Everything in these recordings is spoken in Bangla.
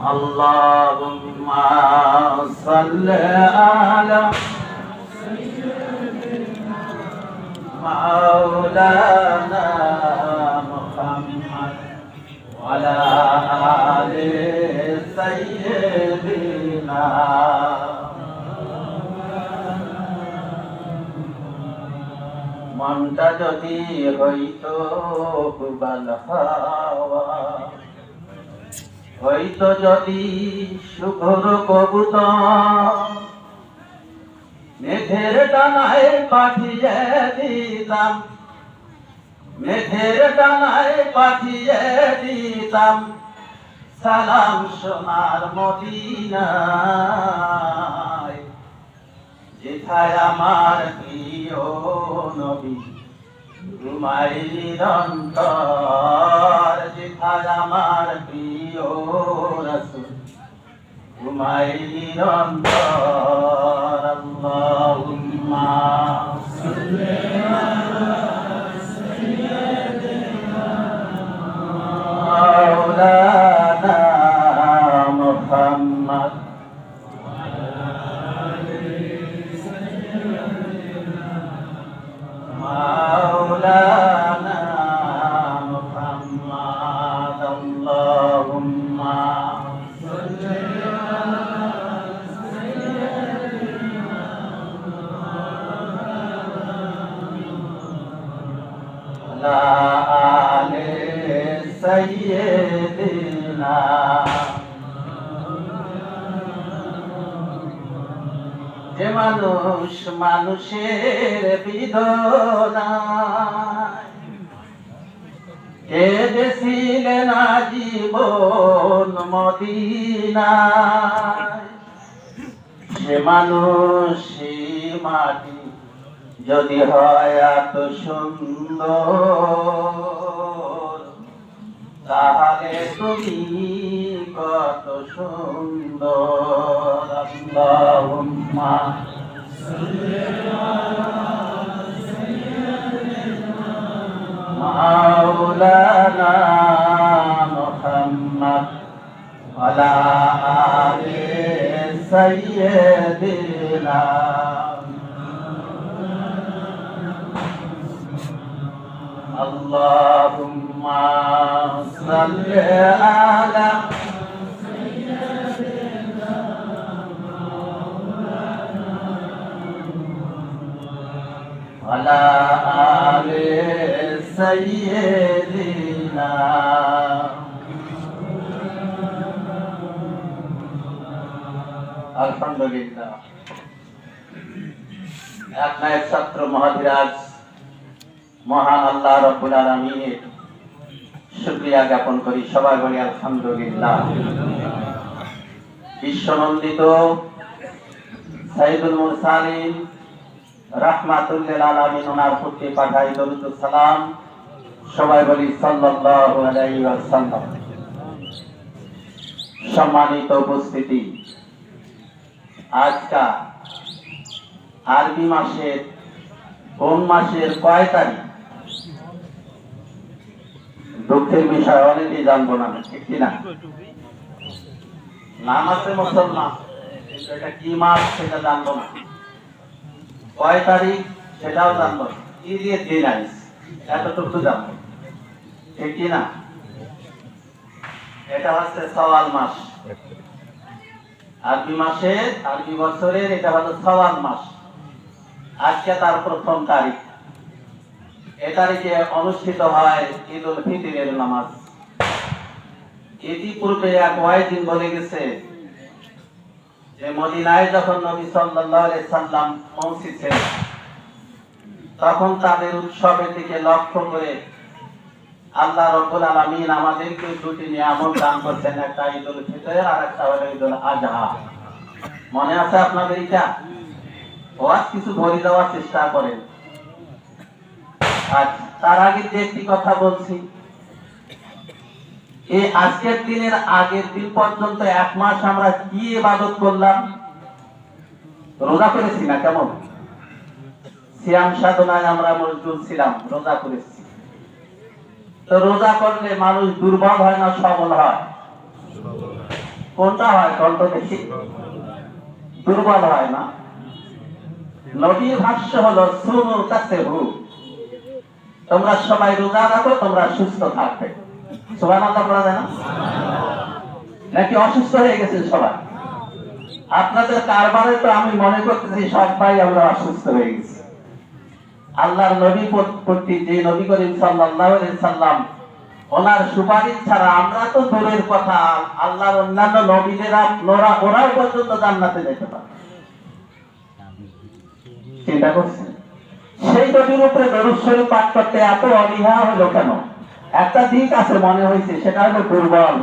اللهم صل على مولانا محمد وعلى آل سيدنا মনটা যদি হইতো বাল হাওয়া হইতো যদি সুঘর কবুতর মেঘের ডানায় পাঠিয়ে দিতাম, মেঘের ডানায় পাঠিয়ে দিতাম, সালাম সোনার মদিনায়, যেথায় আমার প্রিয় নবী। তোমার নিরন্তর যেথায় আমার প্রিয় রসুল তোমার নিরন্তর আল্লাহুম্মা মাওলানা মুহাম্মদ اللهم على آل سيدنا যে মানুষ মানুষের বিধনা কেঁদেছিলেন জীবন মদিনায়। সে মানুষ মাটি, যদি হয় এত সুন্দর, তাহলে তুমি কত সুন্দর। আল্লাহুম্মা مولانا محمد وعلى آل سيدنا اللهم صل على وعلى سيدنا আলহামদুলিল্লাহ এক নায়ক ছাত্র মহাধিরাজ মহান আল্লাহ রব্বুল আলামিনের শুকরিয়া জ্ঞাপন করি সবাই বলি আলহামদুলিল্লাহ বিশ্বনন্দিত সাইদুল মুরসালিন রাহমাতুল্লিল আলামিন ওনার প্রতি পাঠাই দরুদ সালাম সবাই বলি ওয়াসাল্লাম। সম্মানিত উপস্থিতি, আজকা আরবি মাসের কোন মাসের কয় তারিখ? দুঃখের বিষয়, অনেকেই জানব না, ঠিক কিনা নাম আছে মুসলমান কি মাস সেটা জানব না। কয় তারিখ সেটাও জানব কি দিয়ে দিন আইস এতটুকু জানব। ঠিক কিনা এটা হচ্ছে সওয়াল মাস। আরবি মাসের আরবি বছরের এটা হলো সওয়াল মাস। আজকে তার প্রথম তারিখ। এ তারিখে অনুষ্ঠিত হয় ঈদ উল ফিতরের নামাজ। ইতিপূর্বে এক ওয়াইদিন বলে গেছে যে, মদিনায় যখন নবী সাল্লাল্লাহু আলাইহি সাল্লাম পৌঁছেছেন, তখন তাদের উৎসবের দিকে লক্ষ্য করে আল্লাহ রব্বুল আলামিন আমাদেরকে দুটি নিয়ামত দান করছেন, একটা ঈদুল ফিতর আর একটা হলো ঈদুল আজহা। মনে আছে আপনাদের এটা? ওয়াজ কিছু ধরে দেওয়ার চেষ্টা করেন। আচ্ছা তার আগে যে একটি কথা বলছি, এই আজকের দিনের আগের দিন পর্যন্ত এক মাস আমরা কি ইবাদত করলাম? রোজা করেছি না কেমন? সিয়াম সাধনায় আমরা মজদুর ছিলাম, রোজা করেছি। রোজা করলে মানুষ দুর্বল হয় না সবল হয়? কোনটা হয় কত দেখি? দুর্বল হয় না? নবীর ভাষ্য হলো হু তোমরা সবাই রোজা রাখো, তোমরা সুস্থ থাকবে। সবাই আল্লাহ বলা যায় না? নাকি অসুস্থ হয়ে গেছে সবাই? আপনাদের কারবারে তো আমি মনে করতেছি সবাই আমরা অসুস্থ হয়ে গেছি। আল্লাহর নবী প্রতি যে নবী করিম সাল্লাল্লাহু আলাইহি সাল্লাম, ওনার সুপারিশ ছাড়া আমরা তো দূরের কথা, আল্লাহর অন্যান্য নবীদেরা, ওরা ওরাও পর্যন্ত জান্নাতে যেতে পারে। চিন্তা করছেন? সেই নবীর উপরে দরুদ শরীফ পাঠ করতে এত অনীহা হলো কেন? একটা দিক আছে মনে হয়েছে, সেটা হলো দুর্বল।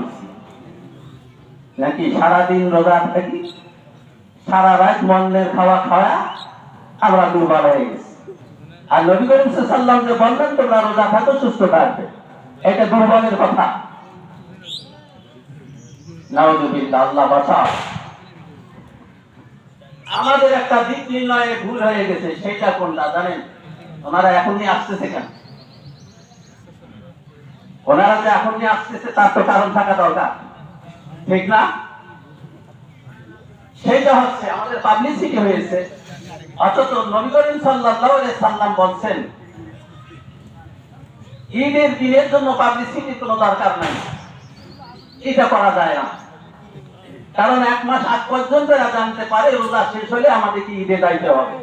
নাকি সারাদিন রোজা থাকি, সারা রাত মন্দের খাওয়া খাওয়া আমরা দুর্বল হয়ে গেছি। আর নবী করিম সাল্লাম যে বললেন, তোমরা রোজা থাকো, সুস্থ থাকবে। এটা দুর্বলের কথা। আমাদের একটা দিক নির্ণয়ে ভুল হয়ে গেছে, সেটা কোনটা জানেন? ওনারা এখনই আসতেছে কেন? ওনারা যে এখনই আসতেছে, তার তো কারণ থাকা দরকার। ঠিক না? সেটা হচ্ছে, আমাদের পাবলিসিটি হয়েছে। অথচ নবী করিম সাল্লাল্লাহু আলাইহি সাল্লাম বলছেন ঈদের দিনের জন্য পাবলিসিটি কোনো দরকার নাই। এটা করা যায় না। কারণ এক মাস আগ পর্যন্ত এরা জানতে পারে রোজা শেষ হলে আমাদেরকে ঈদে যাইতে হবে।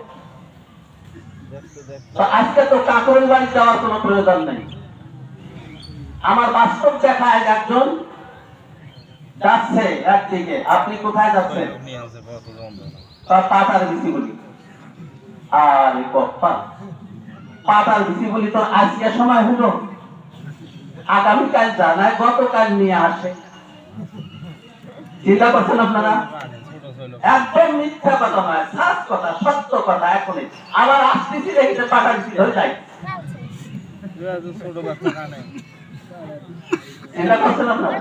তো আজকে তো কাকুরের বাড়ি যাওয়ার কোনো প্রয়োজন নেই। আমার বাস্তব দেখায় একজন যাচ্ছে একদিকে। আপনি কোথায় যাচ্ছেন? তার পাটার বিসি বলি। আর পাটার বিসি বলি আজকে সময় হলো। আগামীকাল জানায়, গতকাল নিয়ে আসে। চিন্তা করছেন আপনারা? একদম মিথ্যা কথা নয় সাত কথা, সত্য কথা এখনই। আবার আসতেছি আপনারা?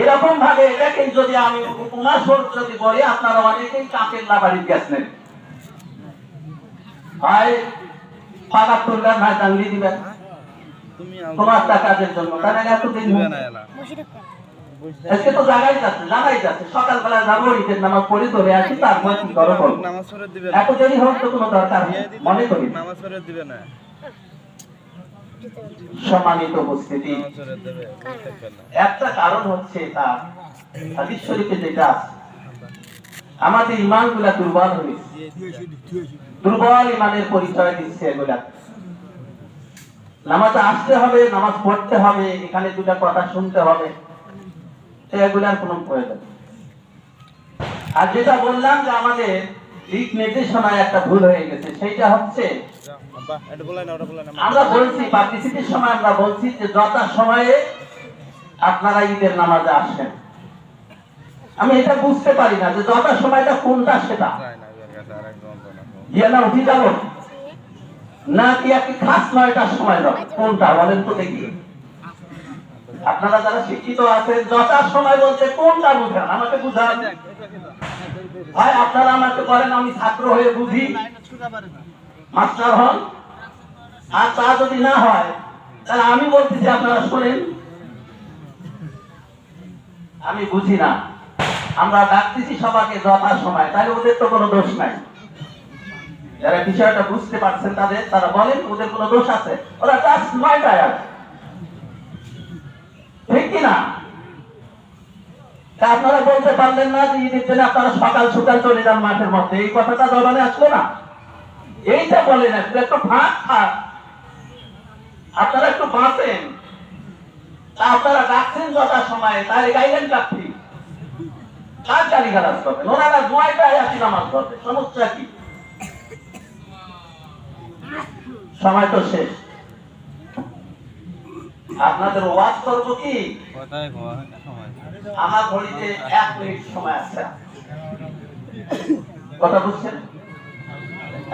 এরকম ভাবে এটাকে যদি আমি উপমা স্বরূপ যদি বলি, আপনারা অনেকেই কাকের লাবাড়ি গেছেন টাঙ্গি দিবেন। তোমার জন্য এতদিন আজকে তো জায়গায় যাচ্ছে জানাই যাচ্ছে। সকালবেলা যাব ঈদের নামাজ পড়ে ধরে আসি তারপর কি করো এত দেরি হওয়ার তো কোনো দরকার মনে করি। নামাজ পড়ে দিবে না। সম্মানিত উপস্থিতি। একটা কারণ হচ্ছে তার হাদিস শরীফে যেটা আমাদের ইমানগুলা দুর্বল হয়েছে দুর্বল ইমানের পরিচয় দিচ্ছে এগুলা। নামাজ আসতে হবে, নামাজ পড়তে হবে, এখানে দুটা কথা শুনতে হবে। এগুলার কোনো প্রয়োজন আর যেটা বললাম যে আমাদের দিক নির্দেশনায় একটা ভুল হয়ে গেছে, সেইটা হচ্ছে আমরা বলছি পাবলিসিটির সময় আমরা বলছি যে যথা সময়ে আপনারা ঈদের নামাজে আসেন। আমি এটা বুঝতে পারি না যে যথা সময়টা কোনটা সেটা। আর না উঠে যাব না, কি খাস নয়টার সময় যাব কোনটা? বলেন তো দেখি। আপনারা যারা শিক্ষিত আছেন, যথা সময় বলতে কোনটা বুঝেন? আমাকে বুঝান। আপনারা আমাকে বলেন, আমি ছাত্র হয়ে বুঝি। মাস্টার হন। আর তা যদি না হয়, তাহলে আমি বলতেছি আপনারা শোনেন। আমি বুঝি না। আমরা ডাকতেছি সবাকে যথা সময়, তাহলে ওদের তো কোনো দোষ নাই। যারা বিষয়টা বুঝতে পারছেন তাদের, তারা বলেন, ওদের কোনো দোষ আছে। ওরা জাস্ট নয়টায় আছে ঠিক কিনা? আপনারা বলতে পারলেন না যে ঈদের জন্য আপনারা সকাল সকাল চলে যান মাঠের মধ্যে। এই কথাটা জবানে আসলো না। এইটা বলেন একটু একটু ফাঁক থাক আপনারা একটু বাঁচেন। আপনারা ডাকছেন যথা সময়ে তাহলে গাইলেন কাপি কার গালি গালাজ করবেন? ওনারা জুয়াইটাই আসি নামাজ পড়বে সমস্যা কি? সময় তো শেষ। আপনাদের ওয়াজ করব কি? আমার ঘড়িতে এক মিনিট সময় আছে। কথা বুঝছেন?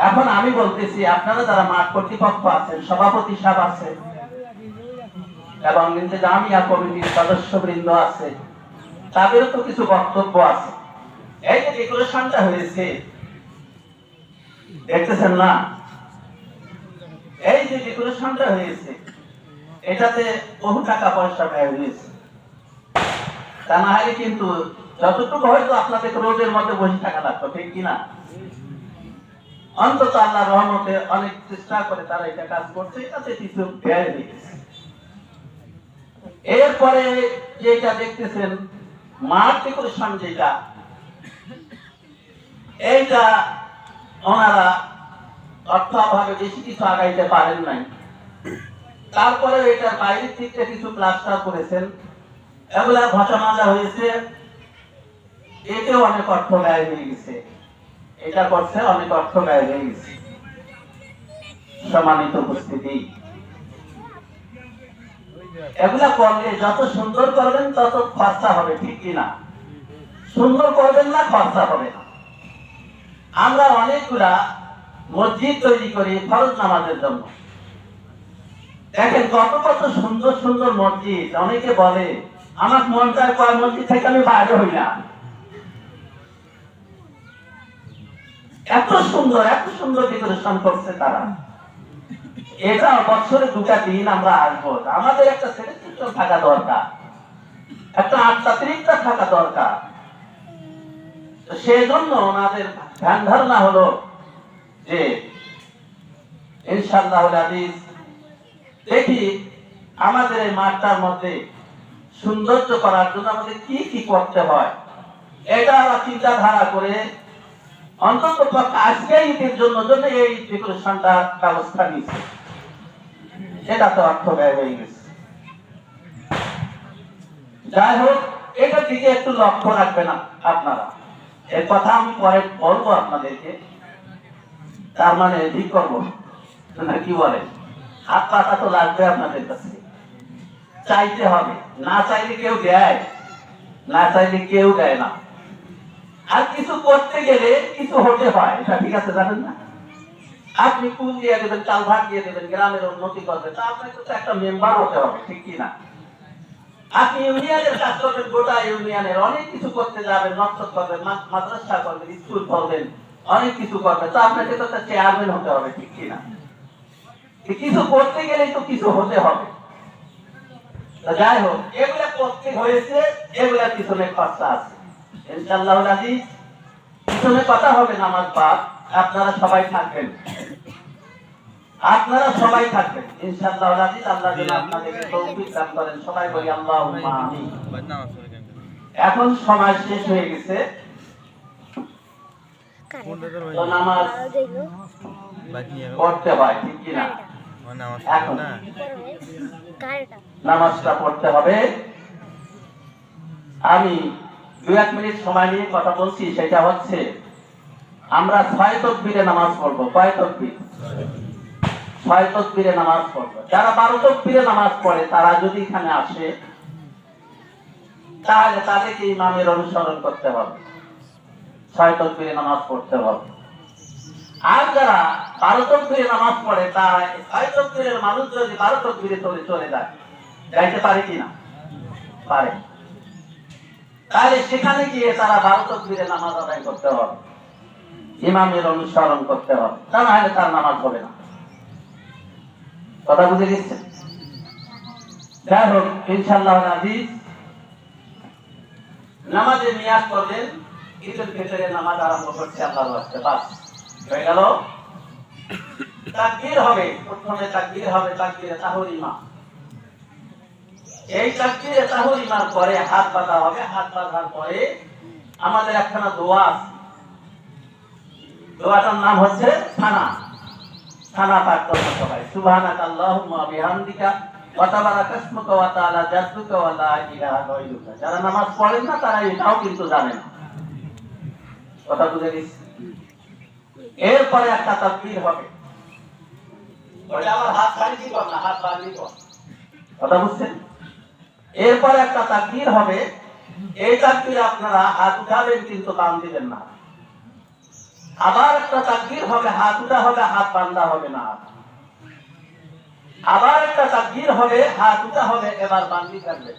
এখন আমি বলতেছি আপনারা যারা মাঠ কর্তৃপক্ষ আছেন সভাপতি সাহেব আছে এবং জামিয়া কমিটির সদস্য বৃন্দ আছে তাদেরও তো কিছু বক্তব্য আছে। এই যে ডেকোরেশনটা হয়েছে দেখতেছেন না? এই যে ডেকোরেশনটা হয়েছে, এটাতে বহু টাকা পয়সা ব্যয় হয়েছে। তা না হলে কিন্তু যতটুকু হয়তো আপনাদের রোডের মধ্যে বসে থাকা লাগতো, ঠিক কিনা অন্তত আল্লাহ রহমতে অনেক চেষ্টা করে তারা এটা কাজ করছে, এটাতে কিছু ব্যয় হয়ে গেছে এরপরে যেটা দেখতেছেন, মাঠ ডেকোরেশন যেটা, এইটা ওনারা অর্থ বেশি কিছু আগাইতে পারেন নাই। তারপরে বাইরের কিছু প্লাস্টার করেছেন। এগুলা মাজা হয়েছে এতেও অনেক অর্থ ব্যয় হয়ে গেছে। এটা করছে, অনেক অর্থ ব্যয় হয়ে গেছে। সম্মানিত উপস্থিতি। এগুলা করলে যত সুন্দর করবেন, তত খরচা হবে, ঠিক কিনা সুন্দর করবেন না, খরচা হবে না। আমরা অনেকগুলা মসজিদ তৈরি করি, ফরজ নামাজের জন্য। দেখেন কত কত সুন্দর সুন্দর মসজিদ, অনেকে বলে, আমার মন চায় কয় মসজিদ থেকে আমি বাইরে হই না। এত সুন্দর এত সুন্দর ডেকোরেশন করছে তারা। এটা বছরে দুটা দিন আমরা আসব। আমাদের একটা সেলিব্রেশন থাকা দরকার। একটা আত্মাত্রিকটা থাকা দরকার। সেই ওনাদের ধ্যান ধারণা হলো যে দেখি আমাদের এই মাঠটার মধ্যে সৌন্দর্য করার জন্য আমাদের কি কি করতে হয়। এটা আমরা চিন্তাধারা করে অন্তত আজকে ঈদের জন্য জন্য এই ব্যবস্থা নিচ্ছে, সেটা তো অর্থ ব্যয় হয়ে গেছে। যাই হোক এটার দিকে একটু লক্ষ্য রাখবেন আপ- আপনারা। এর কথা আমি পরে বলব আপনাদেরকে। তার মানে ঠিক করব। না কি বলে? হাত পাতা তো লাগবে আপনাদের কাছে। চাইতে হবে। না চাইলে কেউ দেয়। না চাইলে কেউ দেয় না। আর কিছু করতে গেলে কিছু হতে হয়। এটা ঠিক আছে জানেন না? আপনি কুল দিয়ে দেবেন, চাল ভাগ দিয়ে দেবেন, গ্রামের উন্নতি করবেন তা আপনাকে তো একটা মেম্বার হতে হবে, ঠিক কি না? আপনি ইউনিয়নের কাজ করবেন, গোটা ইউনিয়নের। অনেক কিছু করতে যাবেন নকশত করবেন, মাদ্রাসা করবেন, স্কুল করবেন। অনেক কিছু করবেন তো আপনাকে তো একটা চেয়ারম্যান হতে হবে ঠিক কি না তো কিছু করতে গেলেই তো কিছু হতে হবে। যাই হোক এগুলা করতে হয়েছে এগুলার পিছনে খরচা আছে। ইনশাআল্লাহ আজিজ পিছনে কথা হবে নামাজ পাক আপনারা সবাই থাকবেন। আপনারা সবাই থাকবেন। ইনশাআল্লাহ আজিজ আল্লাহ যেন আপনাদেরকে তৌফিক দান করেন। সবাই বলি বাদ কেন এখন সময় শেষ হয়ে গেছে। তোর নামাজ পড়তে হয় ঠিক কি না? আমার নামাজ এখন। নামাজটা পড়তে হবে। আমি দু এক মিনিট সময় নিয়ে কথা বলছি সেটা হচ্ছে আমরা ছয় তকবীরে নামাজ পড়ব কয় তকবীর? ছয় তকবীরে নামাজ পড়ব। যারা বারো তকবীরে নামাজ পড়ে তারা যদি এখানে আসে তাহলে তাদেরকে ইমামের অনুসরণ করতে হবে। নামাজ পড়তে হবে। আর যারা বারো তকবীরে নামাজ পড়ে, তারা ছয় তকবীরের মানুষ যদি বারো তকবীরে চলে চলে যায়। যাইতে পারে পারে। তাহলে সেখানে গিয়ে তারা বারো তকবীরে নামাজ আদায় করতে হবে। ইমামের অনুসরণ করতে হবে। তা না হলে তার নামাজ হবে না। কথা বুঝে গেছে যাই হোক ইনশাল্লাহ আজিজ নামাজে নিয়াজ করলেন নামাজ আরম্ভ করছে হয়ে গেল? হবে, প্রথমে হবে এই পরে হাত বাঁধা হবে, হাত বাঁধার পরে আমাদের একখানা দোয়া দোয়াটার নাম হচ্ছে থানা থানা পাঠ করতে সবাই। সুবহানাকা আল্লাহুম্মা বিহামদিকা যারা নামাজ পড়েন না, তারা এটাও কিন্তু জানে না। কথা বুঝে গেছি এরপরে একটা তাকবীর হবে। ওটা আমার হাত খালি দিব না হাত বাড়ি দিব কথা বুঝছেন? এরপরে একটা তাকবীর হবে। এই তাকবীর আপনারা হাত উঠাবেন কিন্তু বাম দিবেন না। আবার একটা তাকবীর হবে হাত উঠা হবে হাত বান্ধা হবে না। আবার একটা তাকবীর হবে হাত উঠা হবে এবার বান্দি থাকবে।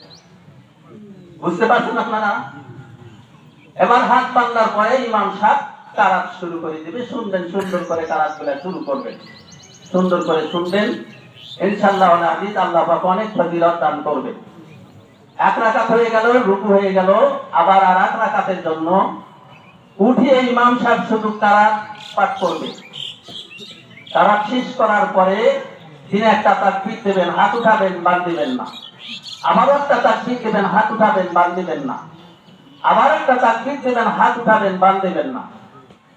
বুঝতে পারছেন আপনারা? এবার হাত বান্ধার পরে ইমাম সাহেব কারাত শুরু করে দিবে। শুনবেন, সুন্দর করে কারাতগুলা শুরু করবেন। সুন্দর করে শুনবেন। ইনশাআল্লাহ আজিজ আল্লাহ পাক অনেক ফজিলত দান করবে। এক রাকাত হয়ে গেল, রুকু হয়ে গেল। আবার আর এক রাকাতের জন্য উঠিয়ে ইমাম সাহেব শুধু কারাত পাঠ করবে। কারাত শেষ করার পরে তিনি একটা তাকবীর দেবেন, হাত উঠাবেন, বাদ দিবেন না। আবারও একটা তাকবীর দেবেন, হাত উঠাবেন, বাদ দিবেন না। আবার একটা তাকবীর দেবেন হাত উঠাবেন বাদ দিবেন না।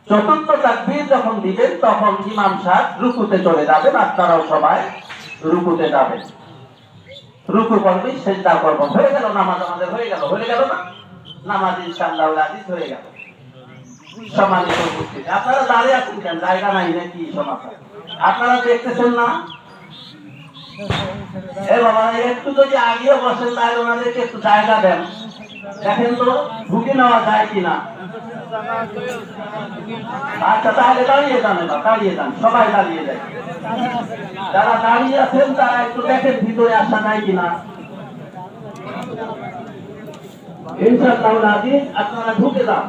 চতুর্থ তাকবীর যখন দিবেন, তখন ইমাম সাহেব রুকুতে চলে যাবেন, আপনারাও সবাই রুকুতে যাবেন। রুকু করবি, সেজদা করব। হয়ে গেল, নামাজ আমাদের হয়ে গেল। হয়ে গেল না? নামাজ ইনশাআল্লাহ আজিজ হয়ে গেল। সম্মানিত উপস্থিতি। আপনারা দাঁড়িয়ে আছেন কেন? জায়গা নাই নাকি সমাজে? আপনারা দেখতেছেন না? এ বাবা, একটু যদি আগিয়ে বসেন, তাহলে ওনাদেরকে একটু জায়গা দেন। দেখেন তো, ঢুকে নেওয়া যায় কিনা? আচ্ছা তাহলে দাঁড়িয়ে যান এবার, দাঁড়িয়ে যান, সবাই দাঁড়িয়ে যায় যারা দাঁড়িয়ে আছেন, তারা একটু দেখেন ভিতরে আসা নাই কিনা। ইনশাল্লাহ আপনারা ঢুকে যান।